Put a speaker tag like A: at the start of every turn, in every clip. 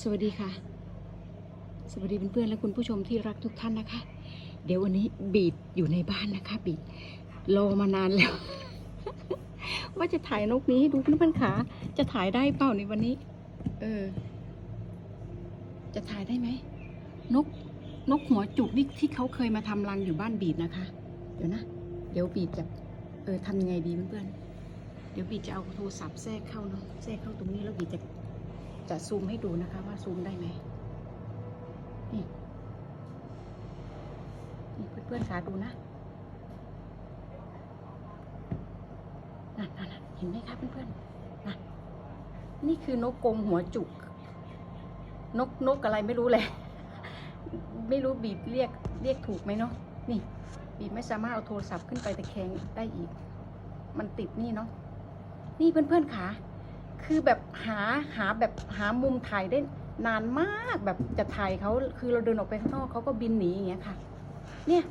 A: สวัสดีค่ะ สวัสดีเพื่อนๆและคุณผู้ชมที่รักทุกท่านนะคะ เดี๋ยววันนี้บีดอยู่ในบ้านนะคะ บีดรอมานานแล้ว ว่าจะถ่ายนกนี้ให้ดูเพื่อนๆขา จะถ่ายได้เปล่าในวันนี้ เออ จะถ่ายได้ไหมนกนกหัวจุกนี่ที่เขาเคยมาทำรังอยู่บ้านบีดนะคะ เดี๋ยวนะ เดี๋ยวบีดจะเออทำยังไงดีเพื่อนๆเดี๋ยวบีดจะเอาโทรศัพท์แทรกเข้าเนาะแทรกเข้าตรงนี้แล้วบีดจะ จะซูมให้ดูนะคะว่าซูมได้ไหมนี่นี่เพื่อนๆขาดูนะนั่นนั่นนเห็นไหมคะเพื่อนๆนั่นนี่คือนกกงหัวจุก นกนกอะไรไม่รู้เลยไม่รู้บีบเรียกเรียกถูกไหมเนาะนี่ บีบไม่สามารถเอาโทรศัพท์ขึ้นไปตะแคงได้อีก มันติดนี่เนาะนี่เพื่อนๆขา คือแบบหาหาแบบหามุมถ่ายได้นานมากแบบจะถ่ายเขาคือเราเดินออกไปข้างนอกเขาก็บินหนีอย่างเงี้ยค่ะ เนี่ย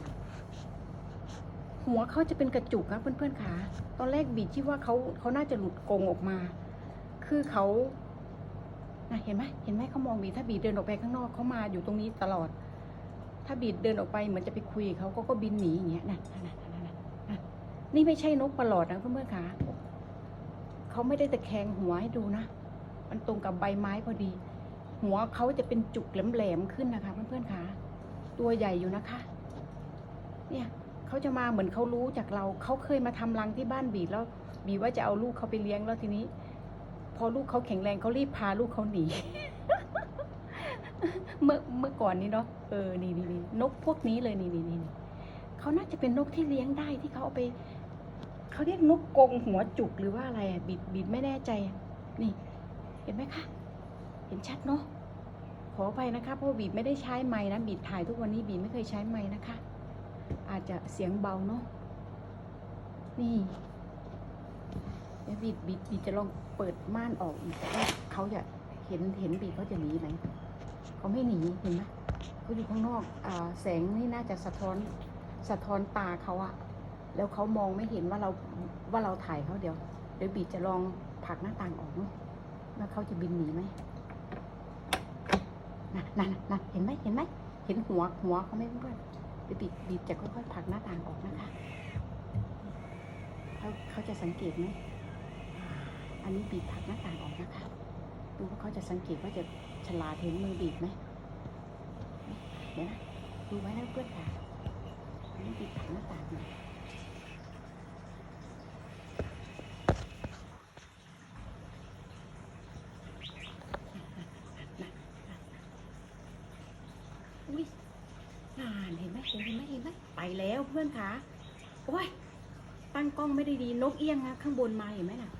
A: หัวเขาจะเป็นกระจุกครับเพื่อนๆขาตอนแรกบีดคิดว่าเขาเขาน่าจะหลุดกงออกมา คือเขาเห็นไหมเห็นไหมเขามองบีถ้าบีเดินออกไปข้างนอกเขามาอยู่ตรงนี้ตลอด ถ้าบีเดินออกไปเหมือนจะไปคุยเขาก็ก็บินหนีอย่างเงี้ยนะนะนะนะนะนี่ไม่ใช่นกประหลอดนะเพื่อนๆขา เขาไม่ได้ตะแคงหัวให้ดูนะ มันตรงกับใบไม้พอดี หัวเขาจะเป็นจุกแหลมๆขึ้นนะคะเพื่อนๆคะตัวใหญ่อยู่นะคะ เนี่ยเขาจะมาเหมือนเขารู้จากเราเขาเคยมาทำรังที่บ้านบีดแล้วบีว่าจะเอาลูกเขาไปเลี้ยงแล้วทีนี้ พอลูกเขาแข็งแรงเขารีบพาลูกเขาหนี เมื่อเมื่อก่อนนี้เนาะเออนี่นี่นี่นกพวกนี้เลยนี่นี่นี่เขาน่าจะเป็นนกที่เลี้ยงได้ที่เขาเอาไป เขาเรียกนกกงหัวจุกหรือว่าอะไรอะบิดบิดไม่แน่ใจ นี่ เห็นไหมคะ เห็นชัดเนาะขอไปนะคะเพราะบีดไม่ได้ใช้ไม้นะบีดถ่ายทุกวันนี้บีดไม่เคยใช้ไม้นะคะ อาจจะเสียงเบาเนาะนี่เดี๋ยวบีดบีดบีดจะลองเปิดม่านออกอีกว่าเขาจะเห็นเห็นบีดเขาจะหนีไหมเขาไม่หนีเห็นไหมเขาอยู่ข้างนอกอ่าแสงนี่น่าจะสะท้อนสะท้อนตาเขาอะ แล้วเขามองไม่เห็นว่าเราว่าเราถ่ายเขาเดี๋ยวเดี๋ยวบีจะลองผลักหน้าต่างออกว่าเขาจะบินหนีไหมนั่นนั่นนั่นเห็นไหมเห็นไหมเห็นหัวหัวเขาไหมเพื่อนเดี๋ยวบีบีจะค่อยๆผลักหน้าต่างออกนะคะเขาเขาจะสังเกตไหมอันนี้บีบผลักหน้าต่างออกนะคะดูว่าเขาจะสังเกตว่าจะฉลาดเห็นมือบีบไหมเดี๋ยวนะดูไว้นะเพื่อนค่ะอันนี้บีบผลักหน้าต่างหน่อย อุ้ยนานเห็นไหมเห็นไหมเห็นไหมไป แล้วเพื่อนขาโอ้ยตั้งกล้องไม่ได้ดี นกเอี้ยงนะข้างบนมาเห็นไหมน่ะ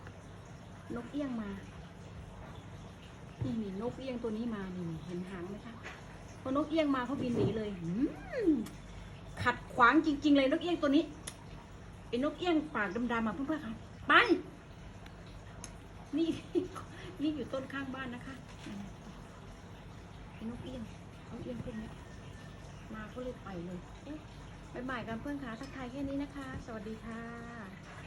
A: นกเอี้ยงมา นี่นี่นกเอี้ยงตัวนี้มานี่เห็นหางไหมคะพอนกเอี้ยงมาเขาบินหนีเลยขัดขวางจริง ๆ เลยนกเอี้ยงตัวนี้ไอ้นกเอี้ยงปากดำๆมาเพื่อนๆค่ะไปนี่นี่อยู่ต้นข้างบ้านนะคะไอ้นกเอี้ยงเขาเอี้ยงขึ้นเนี่ยมาก็เลยไปเลยเอ๊ะ บายบายกันเพื่อนคะทักทายแค่นี้นะคะ สวัสดีค่ะ